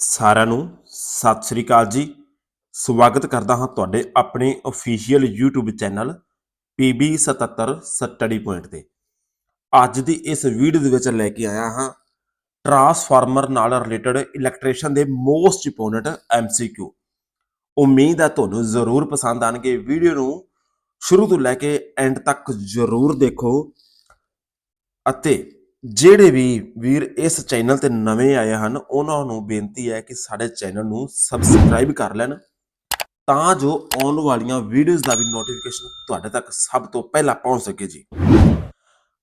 ਸਾਰਿਆਂ ਨੂੰ ਸਤਿ ਸ੍ਰੀ ਅਕਾਲ ਜੀ। ਸਵਾਗਤ ਕਰਦਾ ਹਾਂ ਤੁਹਾਡੇ ਆਪਣੇ official YouTube channel PB77 study point ਤੇ। ਅੱਜ ਦੀ ਇਸ ਵੀਡੀਓ ਦੇ ਵਿੱਚ ਲੈ ਕੇ ਆਇਆ ਹਾਂ ਟਰਾਂਸਫਾਰਮਰ ਨਾਲ ਰਿਲੇਟਡ ਇਲੈਕਟ੍ਰੀਸ਼ਨ ਦੇ ਮੋਸਟ ਇੰਪੋਰਟੈਂਟ MCQ ਉਮੀਦ ਹੈ ਤੁਹਾਨੂੰ ਜ਼ਰੂਰ ਪਸੰਦ ਆਣਗੇ। ਵੀਡੀਓ ਨੂੰ ਸ਼ੁਰੂ ਤੋਂ ਲੈ ਕੇ ਐਂਡ ਤੱਕ ਜ਼ਰੂਰ ਦੇਖੋ ਅਤੇ ਜਿਹੜੇ ਵੀ ਵੀਰ ਇਸ ਚੈਨਲ ਤੇ ਨਵੇਂ ਆਏ ਹਨ, ਉਹਨਾਂ ਨੂੰ ਬੇਨਤੀ ਹੈ ਕਿ ਸਾਡੇ ਚੈਨਲ ਨੂੰ ਸਬਸਕ੍ਰਾਈਬ ਕਰ ਲੈਣ, ਤਾਂ ਜੋ ਆਉਣ ਵਾਲੀਆਂ ਵੀਡੀਓਜ਼ ਦਾ ਵੀ ਨੋਟੀਫਿਕੇਸ਼ਨ ਤੁਹਾਡੇ ਤੱਕ ਸਭ ਤੋਂ ਪਹਿਲਾਂ ਪਹੁੰਚ ਸਕੇ ਜੀ।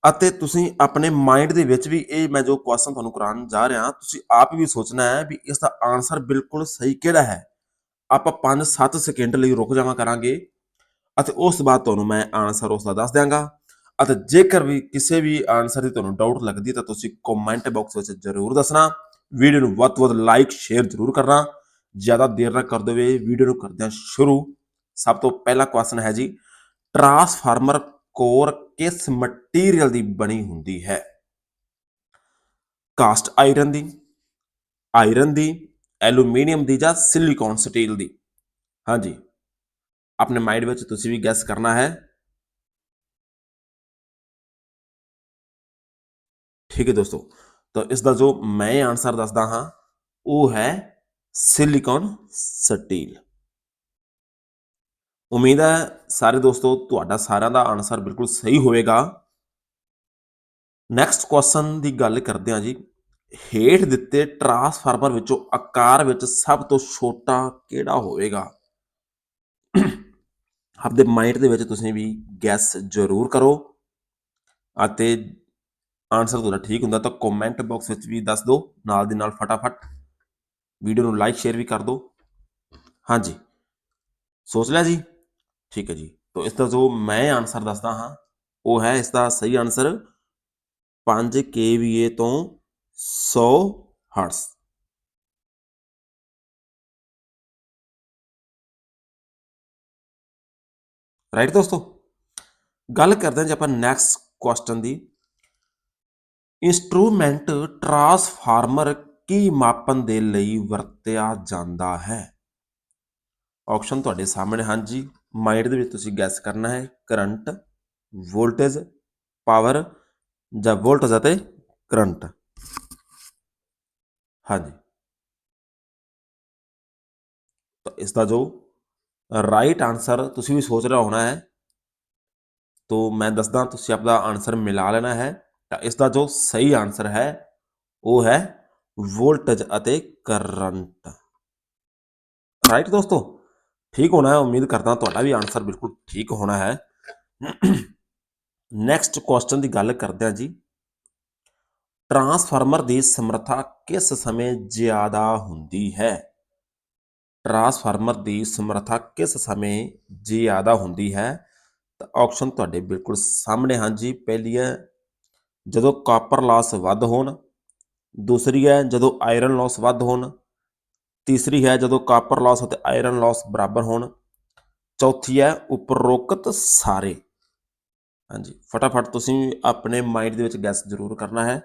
ਅਤੇ ਤੁਸੀਂ ਆਪਣੇ ਮਾਈਂਡ ਦੇ ਵਿੱਚ ਵੀ ਇਹ ਮੈਂ ਜੋ ਕੁਐਸਚਨ ਤੁਹਾਨੂੰ ਕਰਾਉਣ ਜਾ ਰਿਹਾ, ਤੁਸੀਂ ਆਪ ਵੀ ਸੋਚਣਾ ਹੈ ਵੀ ਇਸ ਦਾ ਆਨਸਰ ਬਿਲਕੁਲ ਸਹੀ ਕਿਹੜਾ ਹੈ? ਆਪਾਂ 5-7 ਸਕਿੰਟ ਲਈ ਰੁਕ ਜਾਵਾਂ ਕਰਾਂਗੇ, ਅਤੇ ਉਸ ਤੋਂ ਬਾਅਦ ਤੁਹਾਨੂੰ ਮੈਂ ਆਨਸਰ ਉਸ ਦਾ ਦੱਸ ਦਿਆਂਗਾ। ਅਤੇ ਜੇਕਰ ਵੀ ਕਿਸੇ ਵੀ ਆਨਸਰ ਦੀ ਤੁਹਾਨੂੰ ਡਾਊਟ ਲੱਗਦੀ ਤਾਂ ਤੁਸੀਂ ਕਮੈਂਟ ਬਾਕਸ ਵਿੱਚ ਜ਼ਰੂਰ ਦੱਸਣਾ। ਵੀਡੀਓ ਨੂੰ ਵੱਧ ਤੋਂ ਵੱਧ ਲਾਈਕ ਸ਼ੇਅਰ ਜ਼ਰੂਰ ਕਰਨਾ। ਜ਼ਿਆਦਾ ਦੇਰ ਨਾ ਕਰ ਦੇਵੇ ਵੀਡੀਓ ਨੂੰ ਕਰਦੇ ਹਾਂ ਸ਼ੁਰੂ। ਸਭ ਤੋਂ ਪਹਿਲਾ ਕੁਐਸਚਨ ਹੈ ਜੀ ਟਰਾਂਸਫਾਰਮਰ ਕੋਰ ਕਿਸ ਮਟੀਰੀਅਲ ਦੀ ਬਣੀ ਹੁੰਦੀ ਹੈ? ਕਾਸਟ ਆਇਰਨ ਦੀ ਆਇਰਨ ਦੀ ਐਲੂਮੀਨੀਅਮ ਦੀ ਜਾਂ ਸਿਲੀਕਨ ਸਟੀਲ ਦੀ? ਹਾਂਜੀ। ਆਪਣੇ ਮਾਈਂਡ ਵਿੱਚ ਤੁਸੀਂ ਵੀ ਗੈਸ ਕਰਨਾ ਹੈ। ਠੀਕ ਹੈ ਦੋਸਤੋ, ਤਾਂ ਇਸ ਦਾ ਜੋ ਮੈਂ ਆਨਸਰ ਦੱਸਦਾ ਹਾਂ, ਉਹ ਹੈ ਸਿਲੀਕਨ ਸਟੀਲ ਉਮੀਦ ਹੈ ਸਾਰੇ ਦੋਸਤੋ, ਤੁਹਾਡਾ ਸਾਰਿਆਂ ਦਾ ਆਨਸਰ ਬਿਲਕੁਲ ਸਹੀ ਹੋਵੇਗਾ। ਨੈਕਸਟ ਕੁਐਸਚਨ ਦੀ ਗੱਲ ਕਰਦੇ ਹਾਂ ਜੀ। ਹੇਠ ਦਿੱਤੇ ਟਰਾਂਸਫਾਰਮਰ ਵਿੱਚੋਂ ਆਕਾਰ ਵਿੱਚ ਸਭ ਤੋਂ ਛੋਟਾ ਕਿਹੜਾ ਹੋਵੇਗਾ? ਆਪਦੇ ਮਾਈਂਡ ਦੇ ਵਿੱਚ ਤੁਸੀਂ ਵੀ ਗੈਸ ਜ਼ਰੂਰ ਕਰੋ ਅਤੇ ਆਨਸਰ ਤੁਹਾਡਾ ਠੀਕ ਹੁੰਦਾ ਤਾਂ ਕਮੈਂਟ ਬਾਕਸ ਵਿੱਚ ਵੀ ਦੱਸ ਦਿਓ, ਨਾਲ ਦੀ ਨਾਲ ਫਟਾਫਟ ਵੀਡੀਓ ਨੂੰ ਲਾਈਕ ਸ਼ੇਅਰ ਵੀ ਕਰ ਦਿਓ। ਹਾਂਜੀ। ਸੋਚ ਲਿਆ ਜੀ? ਠੀਕ ਹੈ ਜੀ। ਤਾਂ ਇਸ ਦਾ ਜੋ ਮੈਂ ਆਨਸਰ ਦੱਸਦਾ ਹਾਂ, ਉਹ ਹੈ ਇਸ ਦਾ ਸਹੀ ਆਨਸਰ 5 kVA ਤੋਂ 100 ਹਰਟਜ਼ ਰਾਈਟ ਦੋਸਤੋ? ਗੱਲ ਕਰਦੇ ਹਾਂ ਜੇ ਆਪਾਂ ਨੈਕਸਟ ਕੁਐਸਚਨ ਦੀ। ਇੰਸਟਰੂਮੈਂਟ ਟਰਾਂਸਫਾਰਮਰ ਕੀ ਮਾਪਣ ਦੇ ਲਈ ਵਰਤਿਆ ਜਾਂਦਾ ਹੈ? ਆਪਸ਼ਨ ਤੁਹਾਡੇ ਸਾਹਮਣੇ ਹਨ ਜੀ। ਮਾਈਂਡ ਦੇ ਵਿੱਚ ਤੁਸੀਂ ਗੈਸ ਕਰਨਾ ਹੈ। ਕਰੰਟ ਵੋਲਟੇਜ ਪਾਵਰ ਜਾਂ ਵੋਲਟੇਜ ਅਤੇ ਕਰੰਟ ਹਾਂਜੀ। ਤਾਂ ਇਸ ਦਾ ਜੋ ਰਾਈਟ ਆਨਸਰ ਤੁਸੀਂ ਵੀ ਸੋਚ ਰਿਹਾ ਹੋਣਾ ਹੈ, ਤੋ ਮੈਂ ਦੱਸਦਾ, ਤੁਸੀਂ ਆਪਦਾ ਆਨਸਰ ਮਿਲਾ ਲੈਣਾ ਹੈ। ਤਾਂ ਇਸ ਦਾ ਜੋ ਸਹੀ ਆਨਸਰ ਹੈ, ਉਹ ਹੈ ਵੋਲਟੇਜ ਅਤੇ ਕਰੰਟ ਰਾਈਟ ਦੋਸਤੋ? ਠੀਕ ਹੋਣਾ ਹੈ, ਉਮੀਦ ਕਰਦਾ ਤੁਹਾਡਾ ਵੀ ਆਨਸਰ ਬਿਲਕੁਲ ਠੀਕ ਹੋਣਾ ਹੈ। ਨੈਕਸਟ ਕੁਐਸਚਨ ਦੀ ਗੱਲ ਕਰਦੇ ਹਾਂ ਜੀ। ਟਰਾਂਸਫਾਰਮਰ ਦੀ ਸਮਰੱਥਾ ਕਿਸ ਸਮੇਂ ਜ਼ਿਆਦਾ ਹੁੰਦੀ ਹੈ? ਟਰਾਂਸਫਾਰਮਰ ਦੀ ਸਮਰੱਥਾ ਕਿਸ ਸਮੇਂ ਜ਼ਿਆਦਾ ਹੁੰਦੀ ਹੈ? ਤਾਂ ਆਪਸ਼ਨ ਤੁਹਾਡੇ ਬਿਲਕੁਲ ਸਾਹਮਣੇ ਹਨ ਜੀ। ਪਹਿਲੀ ਹੈ ਜਦੋਂ ਕਾਪਰ ਲਾਸ ਵੱਧ ਹੋਣ, ਦੂਸਰੀ ਹੈ ਜਦੋਂ ਆਇਰਨ ਲਾਸ ਵੱਧ ਹੋਣ, ਤੀਸਰੀ ਹੈ ਜਦੋਂ ਕਾਪਰ ਲਾਸ ਅਤੇ ਆਇਰਨ ਲਾਸ ਬਰਾਬਰ ਹੋਣ, ਚੌਥੀ ਹੈ ਉਪਰੋਕਤ ਸਾਰੇ। ਹਾਂਜੀ, ਫਟਾਫਟ ਤੁਸੀਂ ਆਪਣੇ ਮਾਈਂਡ ਦੇ ਵਿੱਚ ਗੈਸ ਜ਼ਰੂਰ ਕਰਨਾ ਹੈ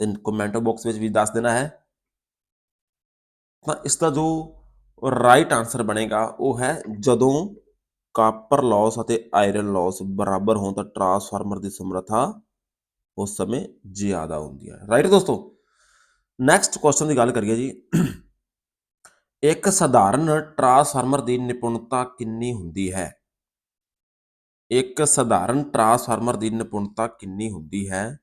ਤੇ ਕਮੈਂਟ ਬਾਕਸ ਵਿੱਚ ਵੀ ਦੱਸ ਦੇਣਾ ਹੈ। ਤਾਂ ਇਸ ਦਾ ਜੋ ਰਾਈਟ ਆਨਸਰ ਬਣੇਗਾ ਉਹ ਹੈ ਜਦੋਂ ਕਾਪਰ ਲਾਸ ਅਤੇ ਆਇਰਨ ਲਾਸ ਬਰਾਬਰ ਹੋਣ ਤਾਂ ਟਰਾਂਸਫਾਰਮਰ ਦੀ ਸਮਰੱਥਾ ਉਸ ਸਮੇਂ ਜ਼ਿਆਦਾ ਹੁੰਦੀ ਹੈ ਰਾਈਟ ਦੋਸਤੋ? ਨੈਕਸਟ ਕੁਐਸਚਨ ਦੀ ਗੱਲ ਕਰੀਏ ਜੀ। ਇੱਕ ਸਧਾਰਨ ਟਰਾਂਸਫਾਰਮਰ ਦੀ ਨਿਪੁੰਨਤਾ ਕਿੰਨੀ ਹੁੰਦੀ ਹੈ? ਇੱਕ ਸਧਾਰਨ ਟਰਾਂਸਫਾਰਮਰ ਦੀ ਨਿਪੁੰਨਤਾ ਕਿੰਨੀ ਹੁੰਦੀ ਹੈ?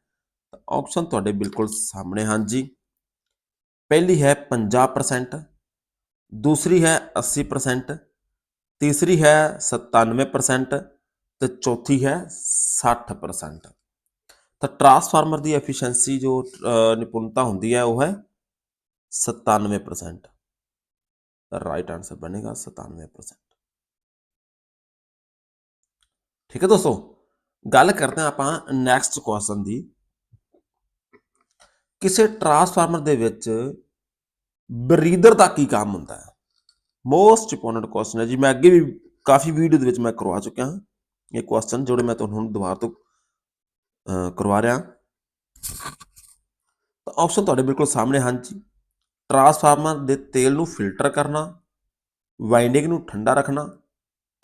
ਤਾਂ ਆਪਸ਼ਨ ਤੁਹਾਡੇ ਬਿਲਕੁਲ ਸਾਹਮਣੇ ਹਨ ਜੀ। ਪਹਿਲੀ ਹੈ 50% ਦੂਸਰੀ ਹੈ 80% ਤੀਸਰੀ ਹੈ 97% ਤੇ ਚੌਥੀ ਹੈ 60% ਤਾਂ ਟਰਾਂਸਫਾਰਮਰ ਦੀ ਐਫੀਸ਼ੀਐਂਸੀ ਜੋ ਨਿਪੁੰਨਤਾ ਹੁੰਦੀ ਹੈ, ਉਹ ਹੈ 97% ਰਾਈਟ ਆਨਸਰ ਬਣੇਗਾ 97% ਠੀਕ ਹੈ ਦੋਸਤੋ, ਗੱਲ ਕਰਦੇ ਹਾਂ ਆਪਾਂ ਨੈਕਸਟ ਕੁਐਸਚਨ ਦੀ। ਕਿਸੇ ਟਰਾਂਸਫਾਰਮਰ ਦੇ ਵਿੱਚ ਬਰੀਦਰ ਦਾ ਕੀ ਕੰਮ ਹੁੰਦਾ ਹੈ? ਮੋਸਟ ਇੰਪੋਰਟੈਂਟ ਕੁਐਸਚਨ ਹੈ ਜੀ। ਮੈਂ ਅੱਗੇ ਵੀ ਕਾਫੀ ਵੀਡੀਓ ਦੇ ਵਿੱਚ ਮੈਂ ਕਰਵਾ ਚੁੱਕਿਆ। ਹਾਂ ਇਹ ਕੁਐਸਚਨ ਜਿਹੜੇ ਮੈਂ ਤੁਹਾਨੂੰ ਹੁਣ ਦੁਬਾਰਾ ਤੋਂ ਕਰਵਾ ਰਿਹਾ। ਤਾਂ ਆਪਸ਼ਨ ਤੁਹਾਡੇ ਬਿਲਕੁਲ ਸਾਹਮਣੇ ਹਨ ਜੀ। ਟਰਾਂਸਫਾਰਮਰ ਦੇ ਤੇਲ ਨੂੰ ਫਿਲਟਰ ਕਰਨਾ ਵਾਈਂਡਿੰਗ ਨੂੰ ਠੰਡਾ ਰੱਖਣਾ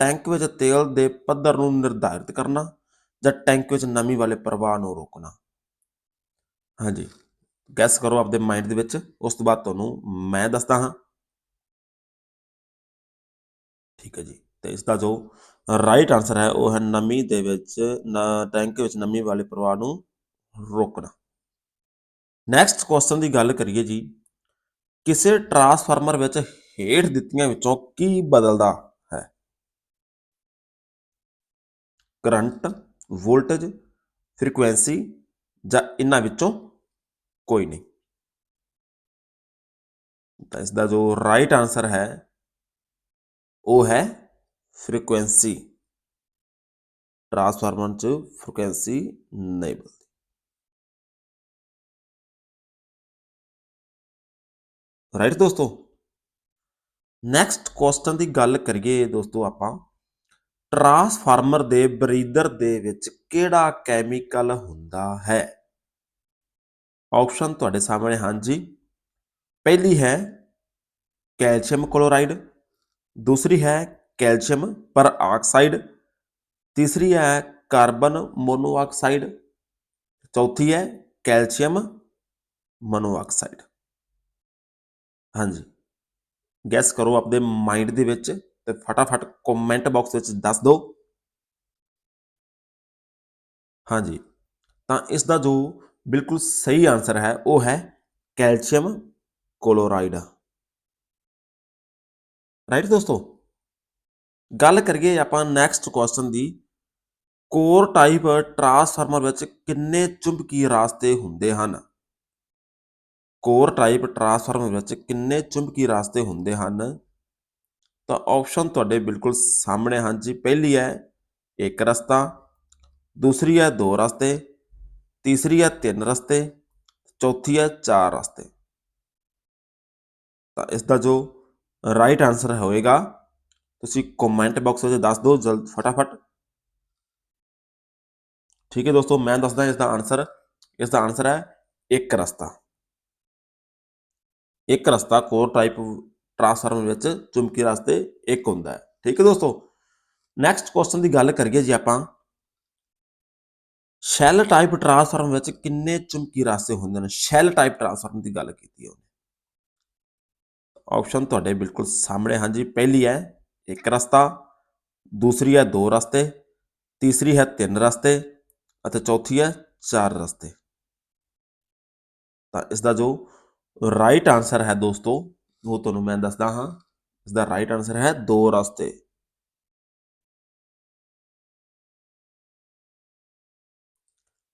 ਟੈਂਕ ਵਿੱਚ ਤੇਲ ਦੇ ਪੱਧਰ ਨੂੰ ਨਿਰਧਾਰਿਤ ਕਰਨਾ ਜਾਂ ਟੈਂਕ ਵਿੱਚ ਨਮੀ ਵਾਲੇ ਪ੍ਰਵਾਹ ਨੂੰ ਰੋਕਣਾ। ਹਾਂਜੀ ਗੈਸ ਕਰੋ ਆਪਦੇ ਮਾਈਂਡ ਦੇ ਵਿੱਚ। ਉਸ ਤੋਂ ਬਾਅਦ ਤੁਹਾਨੂੰ ਮੈਂ ਦੱਸਦਾ ਹਾਂ। ਠੀਕ ਹੈ ਜੀ, ਤੇ ਇਸ ਦਾ ਜੋ ਰਾਈਟ ਆਨਸਰ ਹੈ, ਉਹ ਹੈ ਨਮੀ ਦੇ ਵਿੱਚ ਟੈਂਕ ਵਿੱਚ ਨਮੀ ਵਾਲੇ ਪ੍ਰਵਾਹ ਨੂੰ ਰੋਕਣਾ। ਨੈਕਸਟ ਕੁਐਸਚਨ ਦੀ ਗੱਲ ਕਰੀਏ ਜੀ, ਕਿਸੇ ਟਰਾਂਸਫਾਰਮਰ ਵਿੱਚ ਹੇਠ ਦਿੱਤੀਆਂ ਵਿੱਚੋਂ ਕੀ ਬਦਲਦਾ ਹੈ? ਕਰੰਟ, ਵੋਲਟੇਜ ਫ੍ਰੀਕੁਐਂਸੀ ਜਾਂ ਇਹਨਾਂ ਵਿੱਚੋਂ ਕੋਈ ਨਹੀਂ। ਤਾਂ ਇਸ ਦਾ ਜੋ ਰਾਈਟ ਆਨਸਰ ਹੈ, ਉਹ ਹੈ ਫ੍ਰੀਕੁਐਂਸੀ ਟਰਾਂਸਫਾਰਮਰ ਚ ਫ੍ਰੀਕੁਐਂਸੀ ਨਹੀਂ ਬਦਲਦੀ ਰਾਈਟ ਦੋਸਤੋ ਨੈਕਸਟ ਕੁਐਸਚਨ ਦੀ ਗੱਲ ਕਰੀਏ ਦੋਸਤੋ ਆਪਾਂ ਟਰਾਂਸਫਾਰਮਰ ਦੇ ਬਰੀਦਰ ਦੇ ਵਿੱਚ ਕਿਹੜਾ ਕੈਮੀਕਲ ਹੁੰਦਾ ਹੈ ਆਪਸ਼ਨ ਤੁਹਾਡੇ ਸਾਹਮਣੇ ਹਨ ਜੀ ਪਹਿਲੀ ਹੈ ਕੈਲਸ਼ੀਅਮ ਕਲੋਰਾਈਡ ਦੂਸਰੀ ਹੈ ਕੈਲਸ਼ੀਅਮ ਪਰ ਆਕਸਾਈਡ ਤੀਸਰੀ ਹੈ ਕਾਰਬਨ ਮੋਨੋਆਕਸਾਈਡ, ਚੌਥੀ ਹੈ ਕੈਲਸ਼ੀਅਮ ਮੋਨੋਆਕਸਾਈਡ। ਹਾਂਜੀ। ਗੈਸ ਕਰੋ ਆਪਦੇ ਮਾਈਂਡ ਦੇ ਵਿੱਚ ਤੇ ਫਟਾਫਟ ਕਮੈਂਟ ਬਾਕਸ ਵਿੱਚ ਦੱਸ ਦਿਓ। ਹਾਂਜੀ। ਤਾਂ ਇਸ ਦਾ ਜੋ ਬਿਲਕੁਲ ਸਹੀ ਆਨਸਰ ਹੈ, ਉਹ ਹੈ ਕੈਲਸ਼ੀਅਮ ਕਲੋਰਾਈਡ। ਰਾਈਟ ਦੋਸਤੋ? ਗੱਲ ਕਰੀਏ ਆਪਾਂ ਨੈਕਸਟ ਕੁਐਸਚਨ ਦੀ ਕੋਰ ਟਾਈਪ ਟਰਾਂਸਫਾਰਮਰ ਵਿੱਚ ਕਿੰਨੇ ਚੁੰਬਕੀ ਰਾਸਤੇ ਹੁੰਦੇ ਹਨ? ਕੋਰ ਟਾਈਪ ਟਰਾਂਸਫਾਰਮਰ ਵਿੱਚ ਕਿੰਨੇ ਚੁੰਬਕੀ ਰਾਸਤੇ ਹੁੰਦੇ ਹਨ? ਤਾਂ ਆਪਸ਼ਨ ਤੁਹਾਡੇ ਬਿਲਕੁਲ ਸਾਹਮਣੇ ਹਨ ਜੀ। ਪਹਿਲੀ ਹੈ ਇੱਕ ਰਸਤਾ, ਦੂਸਰੀ ਹੈ ਦੋ ਰਸਤੇ, ਤੀਸਰੀ ਹੈ ਤਿੰਨ ਰਸਤੇ, ਚੌਥੀ ਹੈ ਚਾਰ ਰਸਤੇ। ਤਾਂ ਇਸ ਦਾ ਜੋ ਰਾਈਟ ਆਨਸਰ ਹੋਏਗਾ ਤੁਸੀਂ ਕਮੈਂਟ ਬਾਕਸ ਵਿੱਚ ਦੱਸ ਦਿਓ, ਜਲਦ ਫਟਾਫਟ। ਠੀਕ ਹੈ ਦੋਸਤੋ, ਮੈਂ ਦੱਸਦਾ ਇਸ ਦਾ ਆਨਸਰ ਇਸ ਦਾ ਆਨਸਰ ਹੈ ਇੱਕ ਰਸਤਾ। ਇੱਕ ਰਸਤਾ ਕੋਰ ਟਾਈਪ ਟਰਾਂਸਫਾਰਮਰ ਵਿੱਚ ਚੁੰਬਕੀ ਰਸਤੇ ਇੱਕ ਹੁੰਦਾ ਹੈ। ਠੀਕ ਹੈ ਦੋਸਤੋ ਨੈਕਸਟ ਕੁਐਸਚਨ ਦੀ ਗੱਲ ਕਰੀਏ ਜੀ ਆਪਾਂ। ਸ਼ੈਲ ਟਾਈਪ ਟਰਾਂਸਫਾਰਮਰ ਵਿੱਚ ਕਿੰਨੇ ਚੁੰਬਕੀ ਰਸਤੇ ਹੁੰਦੇ ਨੇ? ਸ਼ੈਲ ਟਾਈਪ ਟਰਾਂਸਫਾਰਮਰ ਦੀ ਗੱਲ ਕੀਤੀ ਹੈ ਉਹਨੇ। ਆਪਸ਼ਨ ਤੁਹਾਡੇ ਬਿਲਕੁਲ ਸਾਹਮਣੇ, ਹਾਂਜੀ, ਪਹਿਲੀ ਹੈ। ਇੱਕ ਰਸਤਾ, ਦੂਸਰੀ ਹੈ ਦੋ ਰਸਤੇ, ਤੀਸਰੀ ਹੈ ਤਿੰਨ ਰਸਤੇ ਅਤੇ ਚੌਥੀ ਹੈ ਚਾਰ ਰਸਤੇ। ਤਾਂ ਇਸ ਦਾ ਜੋ ਰਾਈਟ ਆਨਸਰ ਹੈ ਦੋਸਤੋ, ਉਹ ਤੁਹਾਨੂੰ ਮੈਂ ਦੱਸਦਾ ਹਾਂ। ਇਸ ਦਾ ਰਾਈਟ ਆਨਸਰ ਹੈ ਦੋ ਰਸਤੇ।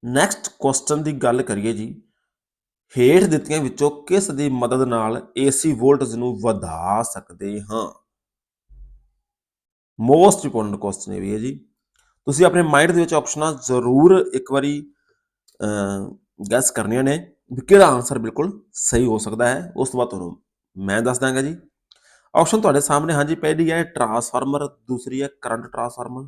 ਨੈਕਸਟ ਕੁਐਸਚਨ ਦੀ ਗੱਲ ਕਰੀਏ ਜੀ। ਹੇਠ ਦਿੱਤੀਆਂ ਵਿੱਚੋਂ ਕਿਸ ਦੀ ਮਦਦ ਨਾਲ AC ਵੋਲਟੇਜ ਨੂੰ ਵਧਾ ਸਕਦੇ ਹਾਂ? ਮੋਸਟ ਇੰਪੋਰਟੈਂਟ ਕੁਐਸਚਨ ਇਹ ਵੀ ਹੈ ਜੀ। ਤੁਸੀਂ ਆਪਣੇ ਮਾਈਂਡ ਦੇ ਵਿੱਚ ਆਪਸ਼ਨਾਂ ਜ਼ਰੂਰ ਇੱਕ ਵਾਰੀ ਗੈਸ ਕਰਨੀਆਂ ਨੇ ਵੀ ਕਿਹੜਾ ਆਨਸਰ ਬਿਲਕੁਲ ਸਹੀ ਹੋ ਸਕਦਾ ਹੈ। ਉਸ ਤੋਂ ਬਾਅਦ ਤੁਹਾਨੂੰ ਮੈਂ ਦੱਸ ਦਾਂਗਾ ਜੀ। ਆਪਸ਼ਨ ਤੁਹਾਡੇ ਸਾਹਮਣੇ, ਹਾਂਜੀ, ਪਹਿਲੀ ਹੈ ਟਰਾਂਸਫਾਰਮਰ ਦੂਸਰੀ ਹੈ ਕਰੰਟ ਟਰਾਂਸਫਾਰਮਰ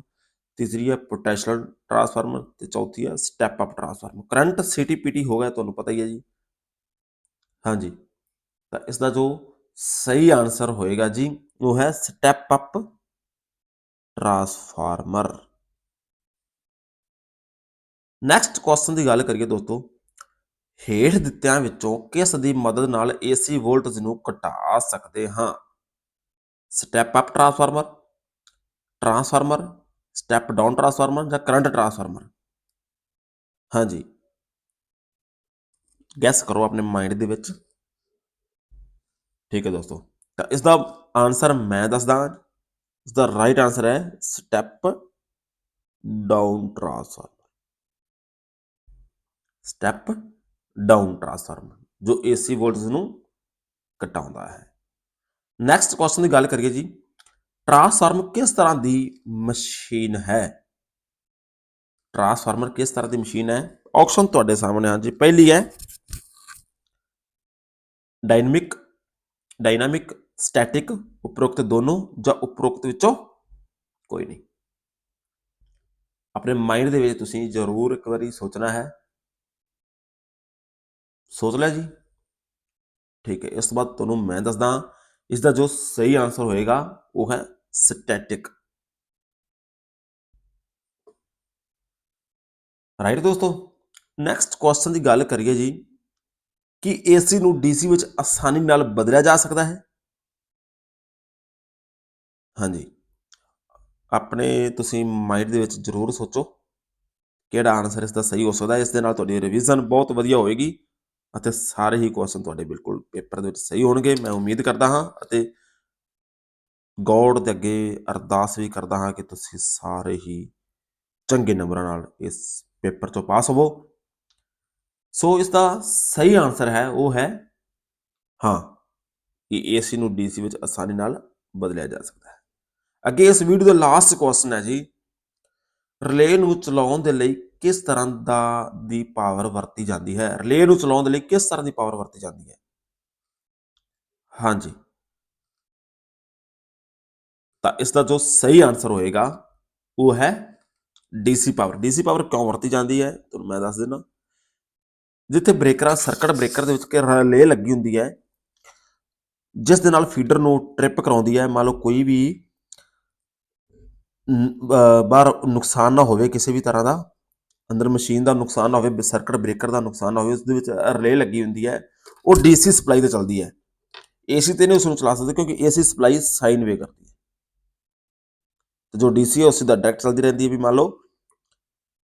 ਤੀਸਰੀ ਹੈ ਪੋਟੈਂਸ਼ੀਅਲ ਟਰਾਂਸਫਾਰਮਰ ਤੇ ਚੌਥੀ ਹੈ step up transformer current CTPT ਹੋ ਗਿਆ, ਤੁਹਾਨੂੰ ਪਤਾ ਹੀ ਹੈ ਜੀ। ਹਾਂਜੀ, ਤਾਂ ਇਸ ਦਾ ਜੋ ਸਹੀ ਆਨਸਰ ਹੋਏਗਾ ਜੀ, ਉਹ ਹੈ step up transformer next question ਦੀ ਗੱਲ ਕਰੀਏ ਦੋਸਤੋ, ਹੇਠ ਦਿੱਤਿਆਂ ਵਿੱਚੋਂ ਕਿਸ ਦੀ ਮਦਦ ਨਾਲ AC ਵੋਲਟੇਜ ਨੂੰ ਘਟਾ ਸਕਦੇ ਹਾਂ? Step up transformer transformer step down transformer ਜਾਂ ਕਰੰਟ ਟਰਾਂਸਫਾਰਮਰ ਹਾਂਜੀ। ਗੈਸ ਕਰੋ ਆਪਣੇ ਮਾਈਂਡ ਦੇ ਵਿੱਚ। ਠੀਕ ਹੈ ਦੋਸਤੋ। ਤਾਂ ਇਸ ਦਾ ਆਨਸਰ ਮੈਂ ਦੱਸਦਾ। ਇਸ ਦਾ ਰਾਈਟ ਆਨਸਰ ਹੈ step down transformer step down transformer ਜੋ AC ਵੋਲਟੇਜ ਨੂੰ ਘਟਾਉਂਦਾ ਹੈ ਨੈਕਸਟ ਕੁਐਸਚਨ ਦੀ ਗੱਲ ਕਰੀਏ ਜੀ ਟਰਾਂਸਫਾਰਮਰ ਕਿਸ ਤਰ੍ਹਾਂ ਦੀ ਮਸ਼ੀਨ ਹੈ ਟਰਾਂਸਫਾਰਮਰ ਕਿਸ ਤਰ੍ਹਾਂ ਦੀ ਮਸ਼ੀਨ ਹੈ ਆਪਸ਼ਨ ਤੁਹਾਡੇ ਸਾਹਮਣੇ ਆ ਜੀ ਪਹਿਲੀ ਹੈ ਡਾਇਨਾਮਿਕ ਡਾਇਨਾਮਿਕ ਸਟੈਟਿਕ ਉਪਰੋਕਤ ਦੋਨੋਂ ਜਾਂ ਉਪਰੋਕਤ ਵਿੱਚੋਂ ਕੋਈ ਨਹੀਂ। ਆਪਣੇ ਮਾਈਂਡ ਦੇ ਵਿੱਚ ਤੁਸੀਂ ਜ਼ਰੂਰ ਇੱਕ ਵਾਰੀ ਸੋਚਣਾ ਹੈ। ਸੋਚ ਲਿਆ ਜੀ। ਠੀਕ ਹੈ, ਇਸ ਤੋਂ ਬਾਅਦ ਤੁਹਾਨੂੰ ਮੈਂ ਦੱਸਦਾ ਇਸ ਦਾ ਜੋ ਸਹੀ ਆਨਸਰ ਹੋਏਗਾ, ਉਹ ਹੈ ਸਟੈਟਿਕ ਰਾਈਟ ਦੋਸਤੋ ਨੈਕਸਟ ਕੁਐਸਚਨ ਦੀ ਗੱਲ ਕਰੀਏ ਜੀ, ਕਿ ਏਸੀ ਨੂੰ ਡੀਸੀ ਵਿੱਚ ਆਸਾਨੀ ਨਾਲ ਬਦਲਿਆ ਜਾ ਸਕਦਾ ਹੈ? ਹਾਂਜੀ। ਆਪਣੇ ਤੁਸੀਂ ਮਾਈਂਡ ਦੇ ਵਿੱਚ ਜ਼ਰੂਰ ਸੋਚੋ ਕਿਹੜਾ ਆਨਸਰ ਇਸ ਦਾ ਸਹੀ ਹੋ ਸਕਦਾ, ਇਸ ਦੇ ਨਾਲ ਤੁਹਾਡੀ ਰਿਵੀਜ਼ਨ ਬਹੁਤ ਵਧੀਆ ਹੋਏਗੀ ਅਤੇ ਸਾਰੇ ਹੀ ਕੁਐਸਚਨ ਤੁਹਾਡੇ ਬਿਲਕੁਲ ਪੇਪਰ ਦੇ ਵਿੱਚ ਸਹੀ ਹੋਣਗੇ। ਮੈਂ ਉਮੀਦ ਕਰਦਾ ਹਾਂ ਅਤੇ ਗੋਡ ਦੇ ਅੱਗੇ ਅਰਦਾਸ ਵੀ ਕਰਦਾ ਹਾਂ ਕਿ ਤੁਸੀਂ ਸਾਰੇ ਹੀ ਚੰਗੇ ਨੰਬਰਾਂ ਨਾਲ ਇਸ ਪੇਪਰ ਤੋਂ ਪਾਸ ਹੋਵੋ। ਸੋ ਇਸ ਦਾ ਸਹੀ ਆਨਸਰ ਹੈ, ਉਹ ਹੈ ਹਾਂ, ਕਿ ਏਸੀ ਨੂੰ ਡੀਸੀ ਵਿੱਚ ਆਸਾਨੀ ਨਾਲ ਬਦਲਿਆ ਜਾ ਸਕਦਾ ਹੈ। ਅੱਗੇ ਇਸ ਵੀਡੀਓ ਦਾ ਲਾਸਟ ਕੁਐਸਚਨ ਹੈ ਜੀ। ਰਿਲੇ ਨੂੰ ਚਲਾਉਣ ਦੇ ਲਈ ਕਿਸ ਤਰ੍ਹਾਂ ਦਾ ਦੀ ਪਾਵਰ ਵਰਤੀ ਜਾਂਦੀ ਹੈ? ਰਿਲੇ ਨੂੰ ਚਲਾਉਣ ਦੇ ਲਈ ਕਿਸ ਤਰ੍ਹਾਂ ਦੀ ਪਾਵਰ ਵਰਤੀ ਜਾਂਦੀ ਹੈ? ਹਾਂਜੀ। ਤਾਂ ਇਸ ਦਾ ਜੋ ਸਹੀ ਆਨਸਰ ਹੋਏਗਾ, ਉਹ ਹੈ ਡੀਸੀ ਪਾਵਰ ਡੀਸੀ ਪਾਵਰ ਕਿਉਂ ਵਰਤੀ ਜਾਂਦੀ ਹੈ? ਤੁਹਾਨੂੰ ਮੈਂ ਦੱਸ ਦਿੰਦਾ ਜਿੱਥੇ ਬ੍ਰੇਕਰਾਂ ਸਰਕਟ ਬ੍ਰੇਕਰ ਦੇ ਵਿੱਚ ਕਿ ਰਿਲੇ ਲੱਗੀ ਹੁੰਦੀ ਹੈ, ਜਿਸ ਦੇ ਨਾਲ ਫੀਡਰ ਨੂੰ ਟ੍ਰਿਪ ਕਰਾਉਂਦੀ ਹੈ, ਮੰਨ ਲਓ ਕੋਈ ਵੀ ਬਾਹਰ ਨੁਕਸਾਨ ਨਾ ਹੋਵੇ ਕਿਸੇ ਵੀ ਤਰ੍ਹਾਂ ਦਾ, ਅੰਦਰ ਮਸ਼ੀਨ ਦਾ ਨੁਕਸਾਨ ਨਾ ਹੋਵੇ ਸਰਕਟ ਬ੍ਰੇਕਰ ਦਾ ਨੁਕਸਾਨ ਨਾ ਹੋਵੇ ਉਸ ਦੇ ਵਿੱਚ ਰਿਲੇ ਲੱਗੀ ਹੁੰਦੀ ਹੈ, ਉਹ ਡੀਸੀ ਸਪਲਾਈ ਤੇ ਚੱਲਦੀ ਹੈ। ਏਸੀ ਤੇ ਨਹੀਂ ਉਸ ਨੂੰ ਚਲਾ ਸਕਦੇ ਕਿਉਂਕਿ ਏਸੀ ਸਪਲਾਈ ਸਾਈਨ ਵੇ ਕਰਦੀ ਹੈ। ਤੇ ਜੋ ਡੀਸੀ ਹੈ ਉਸ ਦਾ ਡਾਇਰੈਕਟ ਚੱਲਦੀ ਰਹਿੰਦੀ ਹੈ ਵੀ ਮੰਨ ਲਓ,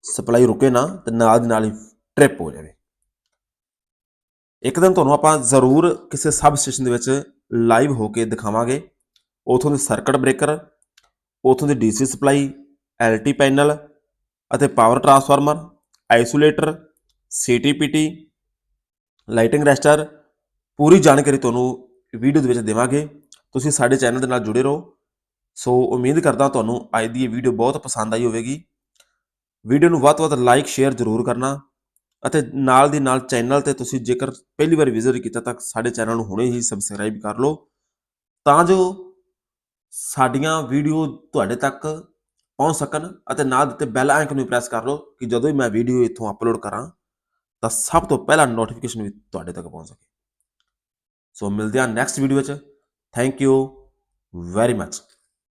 ਸਪਲਾਈ ਰੁਕੇ ਨਾ, ਤੇ ਨਾਲ ਦੀ ਨਾਲ ਹੀ ਟ੍ਰਿਪ ਹੋ ਜਾਵੇ। ਇੱਕ ਦਿਨ ਤੁਹਾਨੂੰ ਆਪਾਂ ਜ਼ਰੂਰ ਕਿਸੇ ਸਬ ਸਟੇਸ਼ਨ ਦੇ ਵਿੱਚ ਲਾਈਵ ਹੋ ਕੇ ਦਿਖਾਵਾਂਗੇ। ਉਥੋਂ ਦੇ ਸਰਕਟ ਬ੍ਰੇਕਰ ਉਥੋਂ ਦੀ ਡੀਸੀ ਸਪਲਾਈ, ਐਲਟੀ ਪੈਨਲ ਅਤੇ power transformer, isolator, CTPT, lightning arrester, ਪੂਰੀ ਜਾਣਕਾਰੀ ਤੁਹਾਨੂੰ ਵੀਡੀਓ ਦੇ ਵਿੱਚ ਦੇਵਾਂਗੇ। ਤੁਸੀਂ ਸਾਡੇ ਚੈਨਲ ਦੇ ਨਾਲ ਜੁੜੇ ਰਹੋ। ਸੋ ਉਮੀਦ ਕਰਦਾ ਤੁਹਾਨੂੰ ਅੱਜ ਦੀ ਇਹ ਵੀਡੀਓ ਬਹੁਤ ਪਸੰਦ ਆਈ ਹੋਵੇਗੀ। ਵੀਡੀਓ ਨੂੰ ਵੱਧ ਤੋਂ ਵੱਧ ਲਾਈਕ, ਸ਼ੇਅਰ ਜ਼ਰੂਰ ਕਰਨਾ ਅਤੇ ਨਾਲ ਦੀ ਨਾਲ ਚੈਨਲ ਤੇ ਤੁਸੀਂ ਜੇਕਰ ਪਹਿਲੀ ਵਾਰ ਵਿਜ਼ਿਟ ਕੀਤਾ ਤਾਂ ਸਾਡੇ ਚੈਨਲ ਨੂੰ ਹੁਣੇ ਹੀ ਸਬਸਕ੍ਰਾਈਬ ਕਰ ਲਓ। ਤਾਂ ਜੋ ਸਾਡੀਆਂ ਵੀਡੀਓ ਤੁਹਾਡੇ ਤੱਕ ਪਹੁੰਚ ਸਕਣ ਅਤੇ ਨਾਲ ਦਿੱਤੇ ਬੈਲ ਆਈਕਨ ਨੂੰ ਪ੍ਰੈਸ ਕਰ ਲਓ ਕਿ ਜਦੋਂ ਵੀ ਮੈਂ ਵੀਡੀਓ ਇੱਥੋਂ ਅਪਲੋਡ ਕਰਾਂ, ਤਾਂ ਸਭ ਤੋਂ ਪਹਿਲਾਂ ਨੋਟੀਫਿਕੇਸ਼ਨ ਵੀ ਤੁਹਾਡੇ ਤੱਕ ਪਹੁੰਚ ਸਕੇ। ਸੋ ਮਿਲਦੇ ਹਾਂ ਨੈਕਸਟ ਵੀਡੀਓ ਵਿੱਚ। Thank you very much